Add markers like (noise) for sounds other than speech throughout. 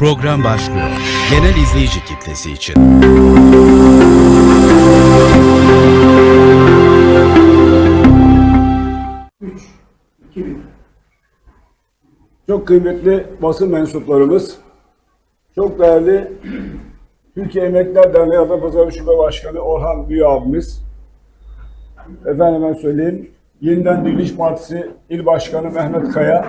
Program başlıyor. Genel izleyici kitlesi için. Çok kıymetli basın mensuplarımız, çok değerli (clears throat) Türkiye Emekliler Derneği Adapazarı Şube Başkanı Orhan Büyü abimiz, efendime söyleyeyim, Yeniden Diriliş Partisi İl Başkanı Mehmet Kaya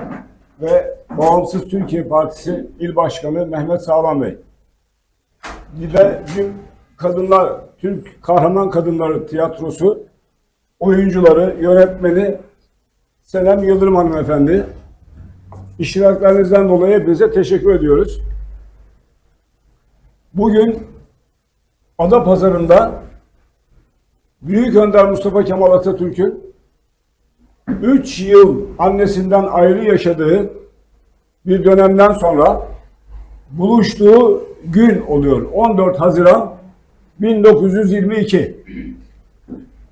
ve Bağımsız Türkiye Partisi İl Başkanı Mehmet Sağlam Bey. Bir de bizim kadınlar, Türk Kahraman Kadınları Tiyatrosu oyuncuları, yönetmeni Senem Yıldırım Hanımefendi, İştiraklerinizden dolayı hepinize teşekkür ediyoruz. Bugün Ada Pazarı'nda Büyük Önder Mustafa Kemal Atatürk'ün 3 yıl annesinden ayrı yaşadığı bir dönemden sonra buluştuğu gün oluyor. 14 Haziran 1922.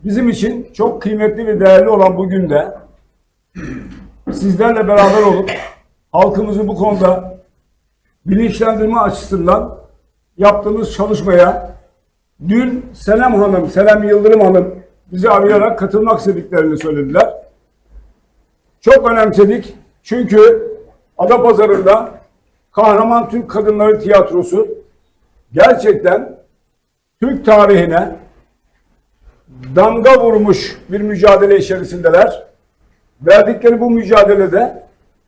Bizim için çok kıymetli ve değerli olan bu günde sizlerle beraber olup halkımızı bu konuda bilinçlendirme açısından yaptığımız çalışmaya dün Selam Hanım, Selam Yıldırım Hanım bizi arayarak katılmak istediklerini söylediler. Çok önemsedik. Çünkü Adapazarı'nda Kahraman Türk Kadınları Tiyatrosu gerçekten Türk tarihine damga vurmuş bir mücadele içerisindeler. Verdikleri bu mücadelede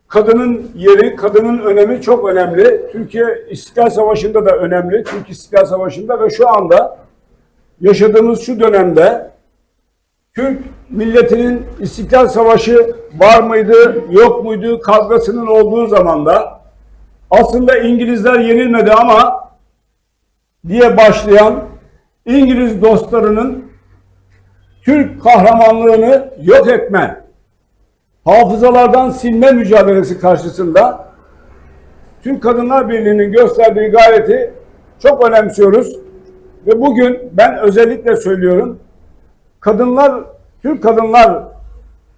kadının yeri, kadının önemi çok önemli. Türkiye İstiklal Savaşı'nda da önemli. Türk İstiklal Savaşı'nda ve şu anda yaşadığımız şu dönemde Türk milletinin İstiklal Savaşı var mıydı, yok muydu kavgasının olduğu zamanda aslında İngilizler yenilmedi ama diye başlayan İngiliz dostlarının Türk kahramanlığını yok etme, hafızalardan silme mücadelesi karşısında Türk Kadınlar Birliği'nin gösterdiği gayreti çok önemsiyoruz. Ve bugün ben özellikle söylüyorum, kadınlar, Türk Kadınlar,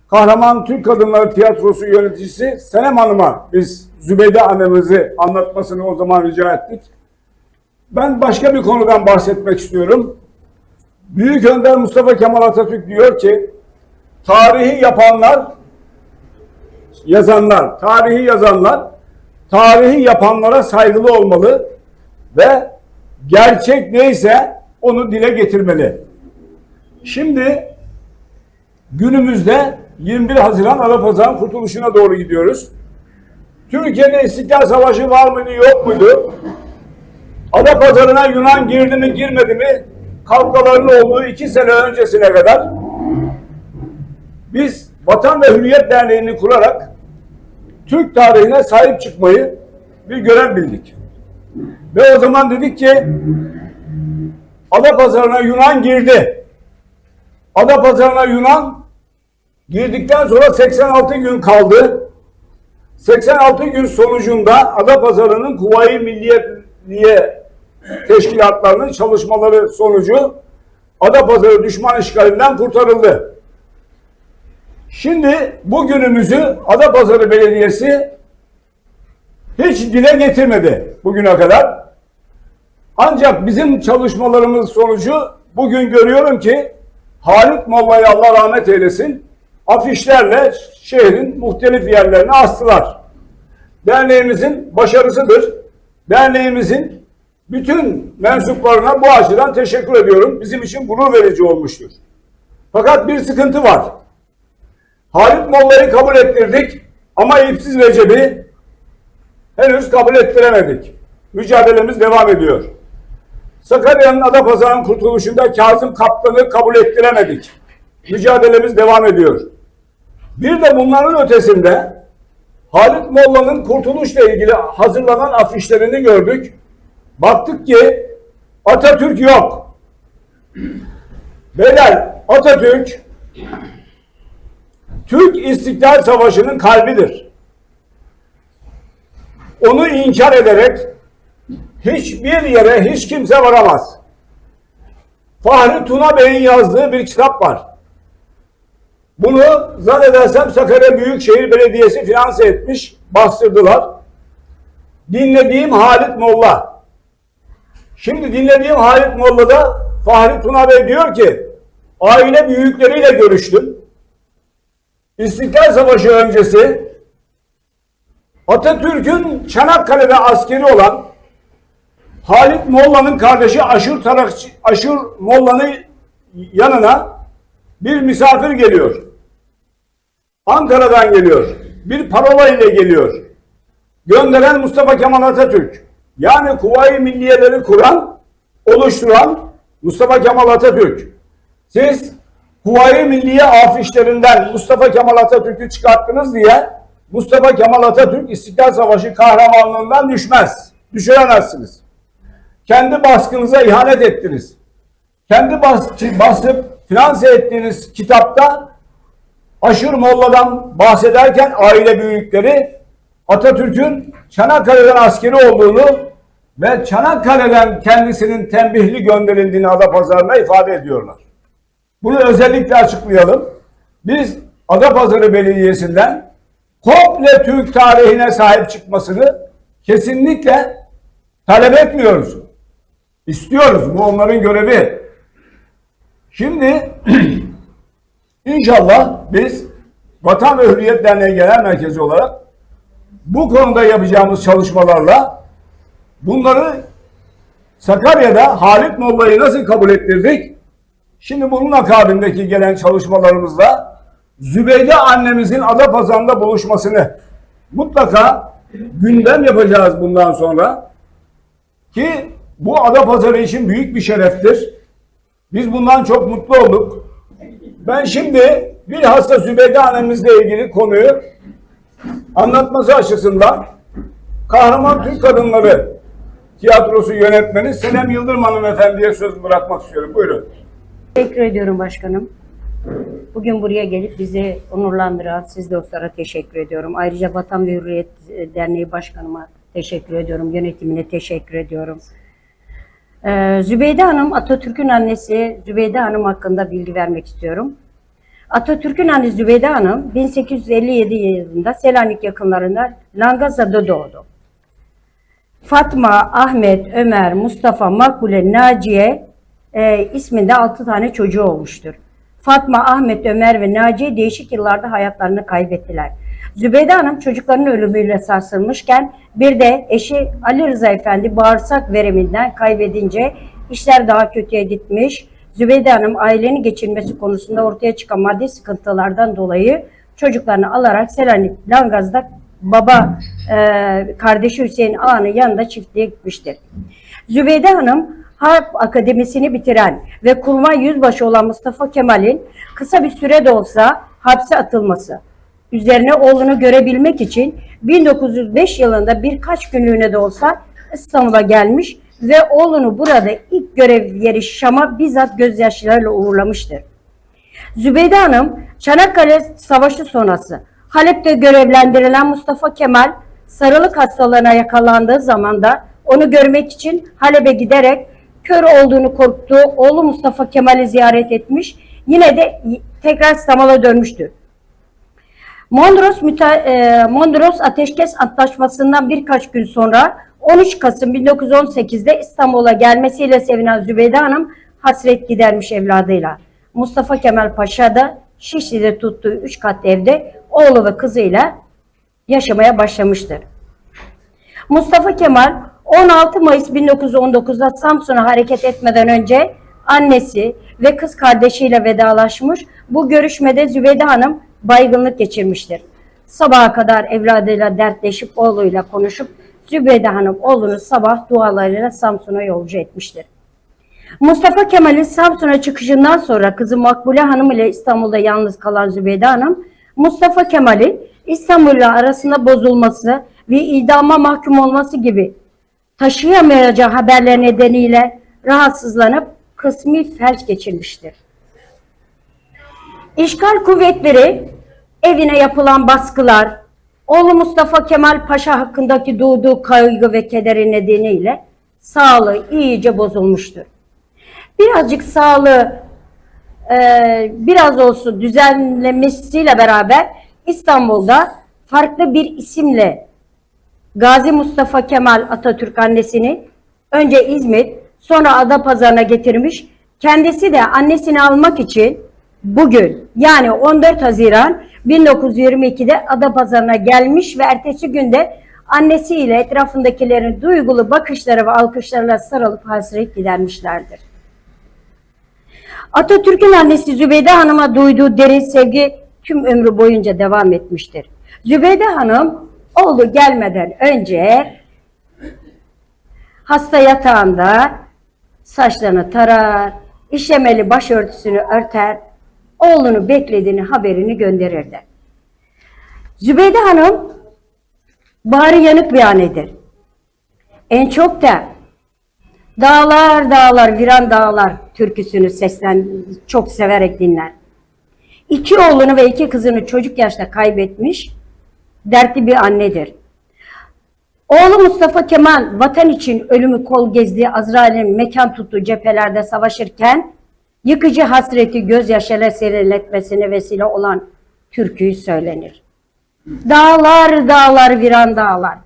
Kahraman Türk Kadınları Tiyatrosu yöneticisi Senem Hanım'a biz Zübeyde annemizi anlatmasını o zaman rica ettik. Ben başka bir konudan bahsetmek istiyorum. Büyük Önder Mustafa Kemal Atatürk diyor ki, tarihi yapanlar yazanlar, tarihi yazanlar, tarihi yapanlara saygılı olmalı ve gerçek neyse onu dile getirmeli. Şimdi günümüzde 21 Haziran Adapazarı kurtuluşuna doğru gidiyoruz. Türkiye'de İstiklal Savaşı var mıydı yok muydu? Adapazarı'na Yunan girdi mi girmedi mi? Kavgaların olduğu iki sene öncesine kadar biz Vatan ve Hürriyet Derneği'ni kurarak Türk tarihine sahip çıkmayı bir görev bildik. Ve o zaman dedik ki Adapazarı'na Yunan girdi. Adapazarı'na Yunan girdikten sonra 86 gün kaldı. 86 gün sonucunda Adapazarı'nın Kuvayi Milliyetliye teşkilatlarının çalışmaları sonucu Adapazarı düşman işgalinden kurtarıldı. Şimdi bugünümüzü Adapazarı Belediyesi hiç dile getirmedi bugüne kadar. Ancak bizim çalışmalarımız sonucu bugün görüyorum ki Halit Molla'yı Allah rahmet eylesin afişlerle şehrin muhtelif yerlerine astılar. Derneğimizin başarısıdır. Derneğimizin bütün mensuplarına bu açıdan teşekkür ediyorum. Bizim için gurur verici olmuştur. Fakat bir sıkıntı var. Halit Molla'yı kabul ettirdik ama İpsiz Recep'i henüz kabul ettiremedik. Mücadelemiz devam ediyor. Sakarya'nın Adapazarı'nın kurtuluşunda Kazım Kaplan'ı kabul ettiremedik. Mücadelemiz devam ediyor. Bir de bunların ötesinde Halit Molla'nın kurtuluşla ilgili hazırlanan afişlerini gördük. Baktık ki Atatürk yok. Beyler Atatürk Türk İstiklal Savaşı'nın kalbidir. Onu inkar ederek hiçbir yere hiç kimse varamaz. Fahri Tuna Bey'in yazdığı bir kitap var. Bunu zannedersem Sakarya Büyükşehir Belediyesi finanse etmiş, bastırdılar. dinlediğim Halit Molla. Şimdi dinlediğim Halit Molla'da Fahri Tuna Bey diyor ki aile büyükleriyle görüştüm. İstiklal Savaşı öncesi Atatürk'ün Çanakkale'de askeri olan Halit Molla'nın kardeşi Aşur Tarakçı, Aşur Molla'nın yanına bir misafir geliyor. Ankara'dan geliyor. Bir parola ile geliyor. Gönderen Mustafa Kemal Atatürk. Yani Kuvayi Milliyeleri kuran, oluşturan Mustafa Kemal Atatürk. Siz Kuvayi Milliye afişlerinden Mustafa Kemal Atatürk'ü çıkarttınız diye Mustafa Kemal Atatürk İstiklal Savaşı kahramanlığından düşmez. Düşüremezsiniz. Kendi baskınıza ihanet ettiniz. Kendi bas basıp finanse ettiğiniz kitapta Aşır Molla'dan bahsederken aile büyükleri Atatürk'ün Çanakkale'den askeri olduğunu ve Çanakkale'den kendisinin tembihli gönderildiğini Adapazarı'na ifade ediyorlar. Bunu özellikle açıklayalım. Biz Adapazarı Belediyesi'nden komple Türk tarihine sahip çıkmasını kesinlikle talep etmiyoruz. İstiyoruz. Bu onların görevi. Şimdi (clears throat) inşallah biz Vatan ve Hürriyet Derneği Genel Merkezi olarak bu konuda yapacağımız çalışmalarla bunları Sakarya'da Halit Molla'yı nasıl kabul ettirdik? Şimdi bunun akabindeki gelen çalışmalarımızda Zübeyde annemizin Adapazarı'nda buluşmasını mutlaka gündem yapacağız bundan sonra. Ki bu Adapazarı için büyük bir şereftir. Biz bundan çok mutlu olduk. Ben şimdi bilhassa Zübeyde annemizle ilgili konuyu anlatması açısından Kahraman Türk Kadınları Tiyatrosu yönetmeni Senem Yıldırım hanımefendiye söz bırakmak istiyorum. Buyurun. Teşekkür ediyorum başkanım. Bugün buraya gelip bizi onurlandıran siz dostlara teşekkür ediyorum. Ayrıca Vatan ve Hürriyet Derneği Başkanıma teşekkür ediyorum. Yönetimine teşekkür ediyorum. Ee, Zübeyde Hanım, Atatürk'ün annesi Zübeyde Hanım hakkında bilgi vermek istiyorum. Atatürk'ün annesi Zübeyde Hanım 1857 yılında Selanik yakınlarında Langaza'da doğdu. Fatma, Ahmet, Ömer, Mustafa, Makbule, Naciye e, isminde 6 tane çocuğu olmuştur. Fatma, Ahmet, Ömer ve Naciye değişik yıllarda hayatlarını kaybettiler. Zübeyde Hanım çocuklarının ölümüyle sarsılmışken bir de eşi Ali Rıza Efendi bağırsak vereminden kaybedince işler daha kötüye gitmiş. Zübeyde Hanım ailenin geçirmesi konusunda ortaya çıkan maddi sıkıntılardan dolayı çocuklarını alarak Selanik Langaz'da baba e, kardeşi Hüseyin Ağa'nın yanında çiftliğe gitmiştir. Zübeyde Hanım Harp Akademisi'ni bitiren ve kurmay yüzbaşı olan Mustafa Kemal'in kısa bir süre de olsa hapse atılması üzerine oğlunu görebilmek için 1905 yılında birkaç günlüğüne de olsa İstanbul'a gelmiş ve oğlunu burada ilk görev yeri Şam'a bizzat gözyaşlarıyla uğurlamıştır. Zübeyde Hanım, Çanakkale Savaşı sonrası Halep'te görevlendirilen Mustafa Kemal sarılık hastalığına yakalandığı zaman da onu görmek için Halep'e giderek kör olduğunu korktuğu oğlu Mustafa Kemal'i ziyaret etmiş. Yine de tekrar İstanbul'a dönmüştür. Mondros, müte, e, Mondros Ateşkes Antlaşması'ndan birkaç gün sonra 13 Kasım 1918'de İstanbul'a gelmesiyle sevinen Zübeyde Hanım hasret gidermiş evladıyla. Mustafa Kemal Paşa da Şişli'de tuttuğu 3 katlı evde oğlu ve kızıyla yaşamaya başlamıştır. Mustafa Kemal 16 Mayıs 1919'da Samsun'a hareket etmeden önce annesi ve kız kardeşiyle vedalaşmış. Bu görüşmede Zübeyde Hanım baygınlık geçirmiştir. Sabaha kadar evladıyla dertleşip oğluyla konuşup Zübeyde Hanım oğlunu sabah dualarıyla Samsun'a yolcu etmiştir. Mustafa Kemal'in Samsun'a çıkışından sonra kızı Makbule Hanım ile İstanbul'da yalnız kalan Zübeyde Hanım, Mustafa Kemal'in İstanbul'la arasında bozulması ve idama mahkum olması gibi taşıyamayacağı haberler nedeniyle rahatsızlanıp kısmi felç geçirmiştir. İşgal kuvvetleri evine yapılan baskılar, oğlu Mustafa Kemal Paşa hakkındaki duyduğu kaygı ve kederi nedeniyle sağlığı iyice bozulmuştur. Birazcık sağlığı e, biraz olsun düzenlemesiyle beraber İstanbul'da farklı bir isimle Gazi Mustafa Kemal Atatürk annesini önce İzmit sonra Adapazarı'na getirmiş. Kendisi de annesini almak için bugün yani 14 Haziran 1922'de Adapazarı'na gelmiş ve ertesi günde annesiyle etrafındakilerin duygulu bakışları ve alkışlarla sarılıp hasret gidermişlerdir. Atatürk'ün annesi Zübeyde Hanım'a duyduğu derin sevgi tüm ömrü boyunca devam etmiştir. Zübeyde Hanım oğlu gelmeden önce hasta yatağında saçlarını tarar, işlemeli başörtüsünü örter, oğlunu beklediğini haberini gönderirdi. Zübeyde Hanım bari yanık bir annedir. En çok da Dağlar dağlar viran dağlar türküsünü seslen çok severek dinler. İki oğlunu ve iki kızını çocuk yaşta kaybetmiş dertli bir annedir. Oğlu Mustafa Kemal vatan için ölümü kol gezdiği Azrail'in mekan tuttuğu cephelerde savaşırken yıkıcı hasreti gözyaşıyla serinletmesine vesile olan türküyü söylenir. Dağlar dağlar viran dağlar.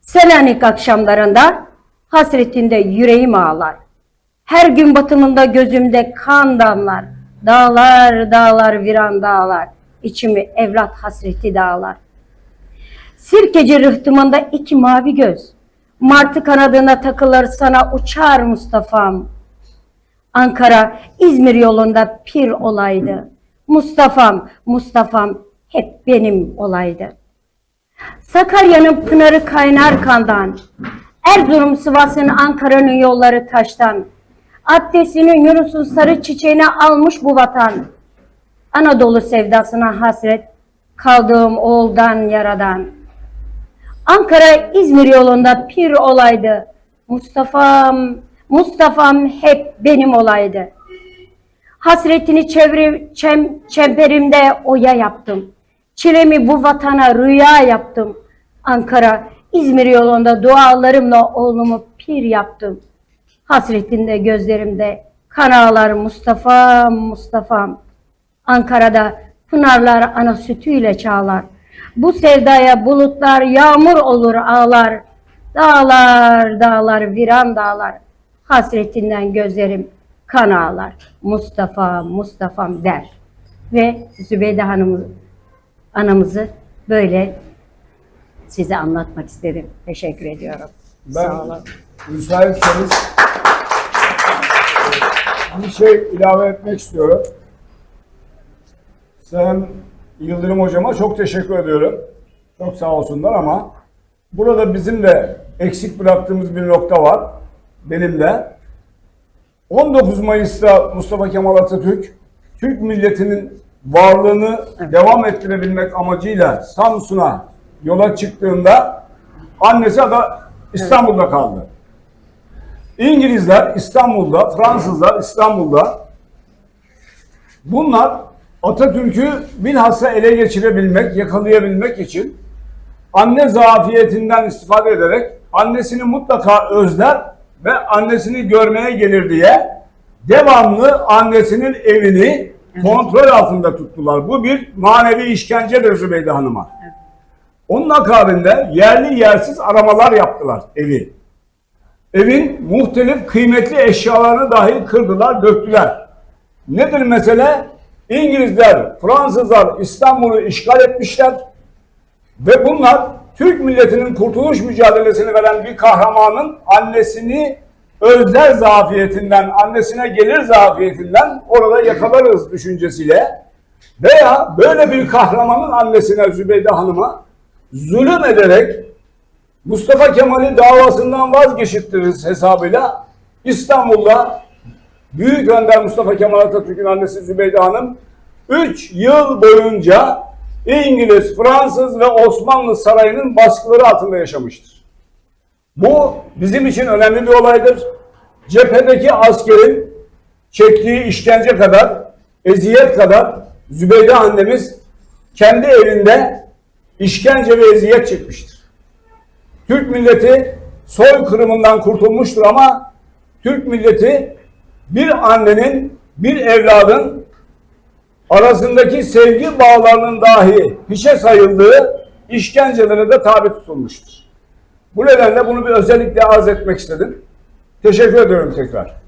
Selanik akşamlarında hasretinde yüreğim ağlar. Her gün batımında gözümde kan damlar. Dağlar dağlar viran dağlar. İçimi evlat hasreti dağlar. Sirkeci rıhtımında iki mavi göz. Martı kanadına takılır sana uçar Mustafa'm. Ankara İzmir yolunda pir olaydı. Mustafa'm, Mustafa'm hep benim olaydı. Sakarya'nın pınarı kaynar kandan. Erzurum, Sivas'ın, Ankara'nın yolları taştan. Abdestinin Yunus'un sarı çiçeğini almış bu vatan. Anadolu sevdasına hasret kaldığım oğuldan yaradan. Ankara İzmir yolunda pir olaydı. Mustafa'm, Mustafa'm hep benim olaydı. Hasretini çevre, çem, çemberimde oya yaptım. Çilemi bu vatana rüya yaptım. Ankara, İzmir yolunda dualarımla oğlumu pir yaptım. Hasretinde gözlerimde kan ağlar Mustafa'm, Mustafa'm. Ankara'da pınarlar ana sütüyle çağlar. Bu sevdaya bulutlar yağmur olur ağlar. Dağlar, dağlar, viran dağlar. Hasretinden gözlerim kan ağlar. Mustafa, Mustafa'm der. Ve Zübeyde Hanım anamızı böyle size anlatmak istedim. Teşekkür ediyorum. Ben Sağ olun. müsaitseniz bir şey ilave etmek istiyorum. Sayın Yıldırım Hocama çok teşekkür ediyorum. Çok sağ olsunlar ama burada bizim de eksik bıraktığımız bir nokta var. Benim de. 19 Mayıs'ta Mustafa Kemal Atatürk Türk milletinin varlığını devam ettirebilmek amacıyla Samsun'a yola çıktığında annesi da İstanbul'da kaldı. İngilizler İstanbul'da, Fransızlar İstanbul'da. Bunlar Atatürk'ü bilhassa ele geçirebilmek, yakalayabilmek için anne zafiyetinden istifade ederek annesini mutlaka özler ve annesini görmeye gelir diye devamlı annesinin evini kontrol altında tuttular. Bu bir manevi işkencedir Zübeyde Hanım'a. Onun akabinde yerli yersiz aramalar yaptılar evi. Evin muhtelif kıymetli eşyalarını dahi kırdılar, döktüler. Nedir mesele? İngilizler, Fransızlar İstanbul'u işgal etmişler ve bunlar Türk milletinin kurtuluş mücadelesini veren bir kahramanın annesini özler zafiyetinden, annesine gelir zafiyetinden orada yakalarız düşüncesiyle veya böyle bir kahramanın annesine Zübeyde Hanım'a zulüm ederek Mustafa Kemal'i davasından vazgeçirtiriz hesabıyla İstanbul'da Büyük Önder Mustafa Kemal Atatürk'ün annesi Zübeyde Hanım 3 yıl boyunca İngiliz, Fransız ve Osmanlı sarayının baskıları altında yaşamıştır. Bu bizim için önemli bir olaydır. Cephedeki askerin çektiği işkence kadar, eziyet kadar Zübeyde annemiz kendi evinde işkence ve eziyet çekmiştir. Türk milleti soykırımından kurtulmuştur ama Türk milleti bir annenin, bir evladın arasındaki sevgi bağlarının dahi hiçe sayıldığı işkencelere de tabi tutulmuştur. Bu nedenle bunu bir özellikle arz etmek istedim. Teşekkür ediyorum tekrar.